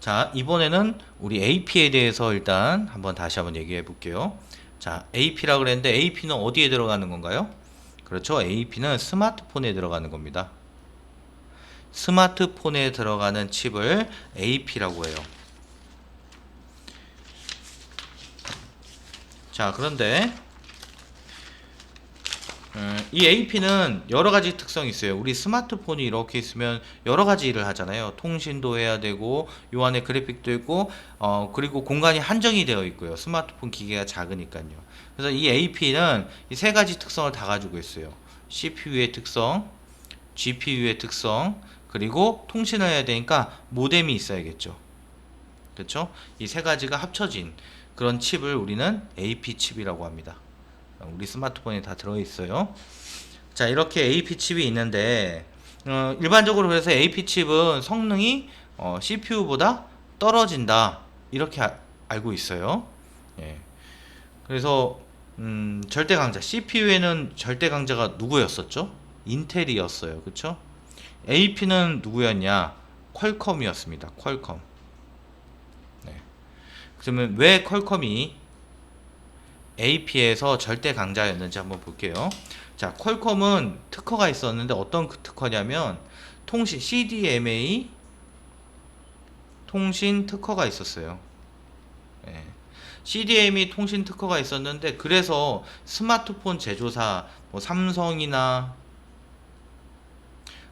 자, 이번에는 우리 AP에 대해서 일단 한번 다시 한번 얘기해 볼게요. 자, AP라 그랬는데 AP는 어디에 들어가는 건가요? 그렇죠. AP는 스마트폰에 들어가는 겁니다. 스마트폰에 들어가는 칩을 AP라고 해요. 자, 그런데 음, 이 AP는 여러 가지 특성이 있어요. 우리 스마트폰이 이렇게 있으면 여러 가지 일을 하잖아요. 통신도 해야 되고, 요 안에 그래픽도 있고, 어, 그리고 공간이 한정이 되어 있고요. 스마트폰 기계가 작으니까요. 그래서 이 AP는 이 세 가지 특성을 다 가지고 있어요. CPU의 특성, GPU의 특성, 그리고 통신을 해야 되니까 모뎀이 있어야겠죠. 그렇죠? 이 세 가지가 합쳐진 그런 칩을 우리는 AP 칩이라고 합니다. 우리 스마트폰에 다 들어 있어요. 자, 이렇게 AP 칩이 있는데 어, 일반적으로 그래서 AP 칩은 성능이 어, CPU보다 떨어진다 이렇게 아- 알고 있어요. 예. 그래서 음, 절대 강자 CPU에는 절대 강자가 누구였었죠? 인텔이었어요. 그렇죠? AP는 누구였냐? 퀄컴이었습니다. 퀄컴. 네. 그러면 왜 퀄컴이 AP에서 절대 강자였는지 한번 볼게요. 자, 퀄컴은 특허가 있었는데 어떤 그 특허냐면 통신 CDMA 통신 특허가 있었어요. 예. CDMA 통신 특허가 있었는데 그래서 스마트폰 제조사 뭐 삼성이나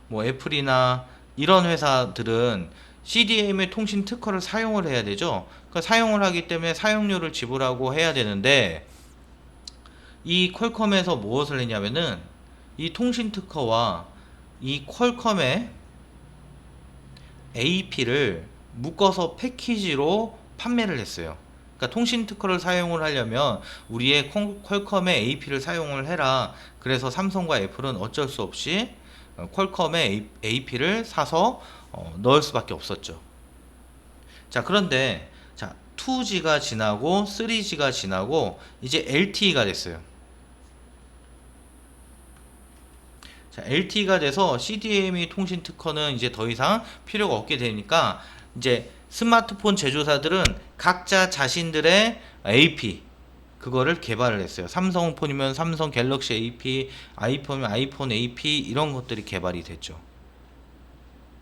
뭐 애플이나 이런 회사들은 CDMA 통신 특허를 사용을 해야 되죠. 그 사용을 하기 때문에 사용료를 지불하고 해야 되는데 이 퀄컴에서 무엇을 했냐면은 이 통신 특허와 이 퀄컴의 AP를 묶어서 패키지로 판매를 했어요. 그러니까 통신 특허를 사용을 하려면 우리의 퀄- 퀄컴의 AP를 사용을 해라. 그래서 삼성과 애플은 어쩔 수 없이 어, 퀄컴의 AP를 사서 어, 넣을 수밖에 없었죠. 자, 그런데 자, 2G가 지나고 3G가 지나고 이제 LTE가 됐어요. 자, LTE가 돼서 CDMA 통신 특허는 이제 더 이상 필요가 없게 되니까 이제 스마트폰 제조사들은 각자 자신들의 AP 그거를 개발을 했어요. 삼성폰이면 삼성 갤럭시 AP, 아이폰이면 아이폰 AP 이런 것들이 개발이 됐죠.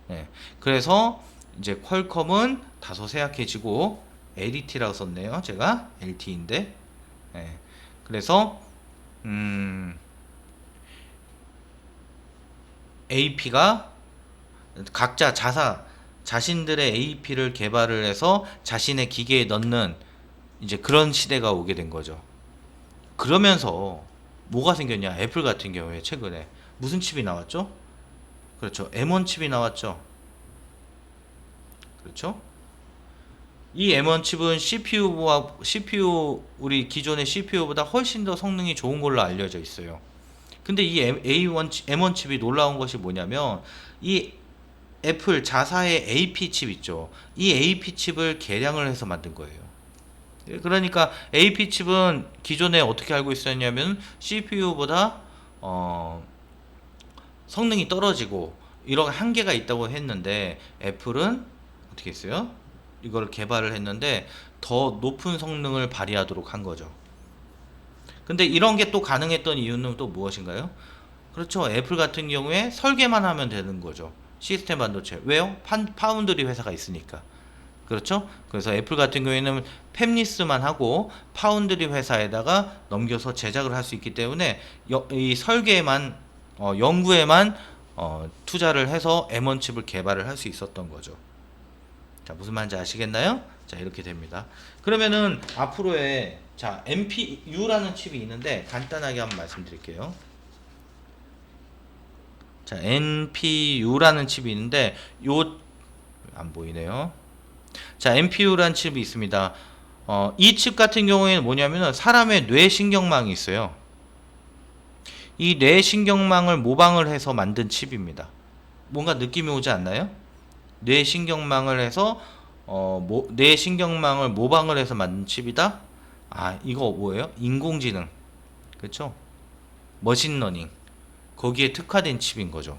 네. 그래서 이제 퀄컴은 다소 세약해지고 LT라고 썼네요. 제가 LT인데. 네. 그래서 음 AP가 각자 자사 자신들의 AP를 개발을 해서 자신의 기계에 넣는 이제 그런 시대가 오게 된 거죠. 그러면서 뭐가 생겼냐? 애플 같은 경우에 최근에 무슨 칩이 나왔죠? 그렇죠. M1 칩이 나왔죠. 그렇죠? 이 M1 칩은 CPU와 CPU 우리 기존의 CPU보다 훨씬 더 성능이 좋은 걸로 알려져 있어요. 근데 이 M- A1 치- M1 칩이 놀라운 것이 뭐냐면 이 애플 자사의 AP 칩 있죠. 이 AP 칩을 개량을 해서 만든 거예요. 예, 그러니까 AP 칩은 기존에 어떻게 알고 있었냐면 CPU보다 어, 성능이 떨어지고 이런 한계가 있다고 했는데 애플은 어떻게 했어요? 이거를 개발을 했는데 더 높은 성능을 발휘하도록 한 거죠. 근데 이런 게 또 가능했던 이유는 또 무엇인가요? 그렇죠. 애플 같은 경우에 설계만 하면 되는 거죠. 시스템 반도체. 왜요? 판, 파운드리 회사가 있으니까. 그렇죠? 그래서 애플 같은 경우에는 팹리스만 하고 파운드리 회사에다가 넘겨서 제작을 할 수 있기 때문에 여- 이 설계에만 어, 연구에만 어, 투자를 해서 M1 칩을 개발을 할 수 있었던 거죠. 자, 무슨 말인지 아시겠나요? 자, 이렇게 됩니다. 그러면은 앞으로의 자, MPU라는 칩이 있는데 간단하게 한번 말씀드릴게요. 자, NPU라는 칩이 있는데 요 안 보이네요. 자, NPU라는 칩이 있습니다. 어, 이 칩 같은 경우에는 뭐냐면은 사람의 뇌신경망이 있어요. 이 뇌신경망을 모방을 해서 만든 칩입니다. 뭔가 느낌이 오지 않나요? 뇌신경망을 해서 어, 모, 뇌신경망을 모방을 해서 만든 칩이다. 아, 이거 뭐예요? 인공지능. 그렇죠? 머신러닝. 거기에 특화된 칩인 거죠.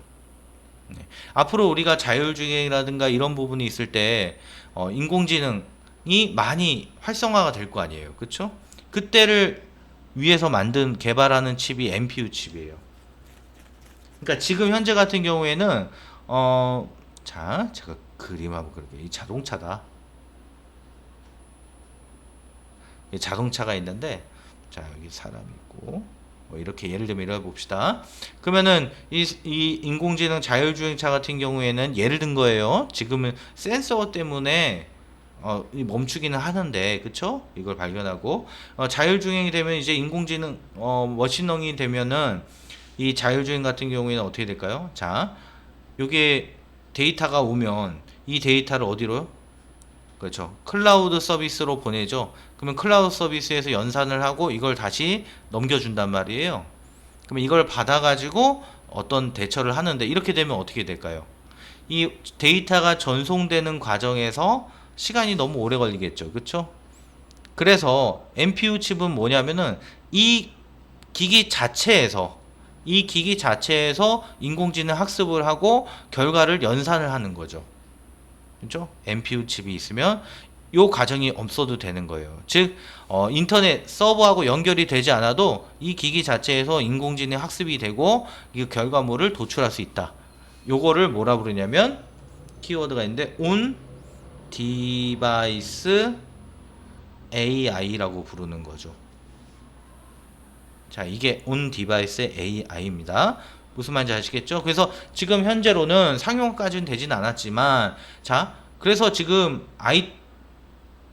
네. 앞으로 우리가 자율주행이라든가 이런 부분이 있을 때 어, 인공지능이 많이 활성화가 될 거 아니에요. 그렇죠? 그때를 위해서 만든 개발하는 칩이 NPU 칩이에요. 그러니까 지금 현재 같은 경우에는 어, 자, 제가 그림 한번 그릴게요. 이 자동차다. 이 자동차가 있는데 자, 여기 사람이 있고 뭐 이렇게 예를 들면 이래 봅시다. 그러면은 이, 이 인공지능 자율주행차 같은 경우에는 예를 든 거예요. 지금은 센서 때문에 어, 이 멈추기는 하는데, 그쵸? 이걸 발견하고, 어, 자율주행이 되면 이제 인공지능, 어, 머신러닝이 되면은 이 자율주행 같은 경우에는 어떻게 될까요? 자, 요게 데이터가 오면 이 데이터를 어디로? 그렇죠. 클라우드 서비스로 보내죠. 그러면 클라우드 서비스에서 연산을 하고 이걸 다시 넘겨준단 말이에요. 그러면 이걸 받아가지고 어떤 대처를 하는데 이렇게 되면 어떻게 될까요? 이 데이터가 전송되는 과정에서 시간이 너무 오래 걸리겠죠. 그렇죠? 그래서 NPU 칩은 뭐냐면은 이 기기 자체에서 이 기기 자체에서 인공지능 학습을 하고 결과를 연산을 하는 거죠. 그렇죠? NPU 칩이 있으면 요 과정이 없어도 되는 거예요. 즉 어, 인터넷 서버하고 연결이 되지 않아도 이 기기 자체에서 인공지능 학습이 되고 이 결과물을 도출할 수 있다. 요거를 뭐라 부르냐면 키워드가 있는데 on device AI라고 부르는 거죠. 자, 이게 on device AI입니다. 무슨 말인지 아시겠죠? 그래서 지금 현재로는 상용까지는 되진 않았지만, 자, 그래서 지금 아이,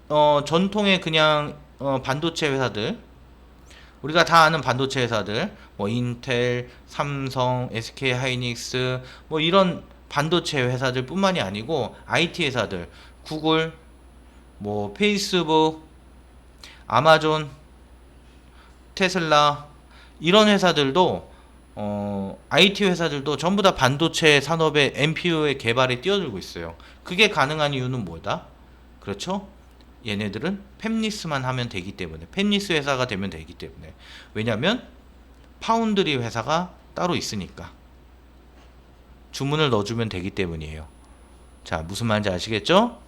어, 전통의 그냥, 어, 반도체 회사들, 우리가 다 아는 반도체 회사들, 뭐, 인텔, 삼성, SK 하이닉스, 뭐, 이런 반도체 회사들 뿐만이 아니고, IT 회사들, 구글, 뭐, 페이스북, 아마존, 테슬라, 이런 회사들도 어, IT 회사들도 전부 다 반도체 산업의 NPU의 개발에 뛰어들고 있어요. 그게 가능한 이유는 뭐다? 그렇죠? 얘네들은 팹리스만 하면 되기 때문에 팹리스 회사가 되면 되기 때문에 왜냐면 파운드리 회사가 따로 있으니까 주문을 넣어주면 되기 때문이에요. 자 무슨 말인지 아시겠죠?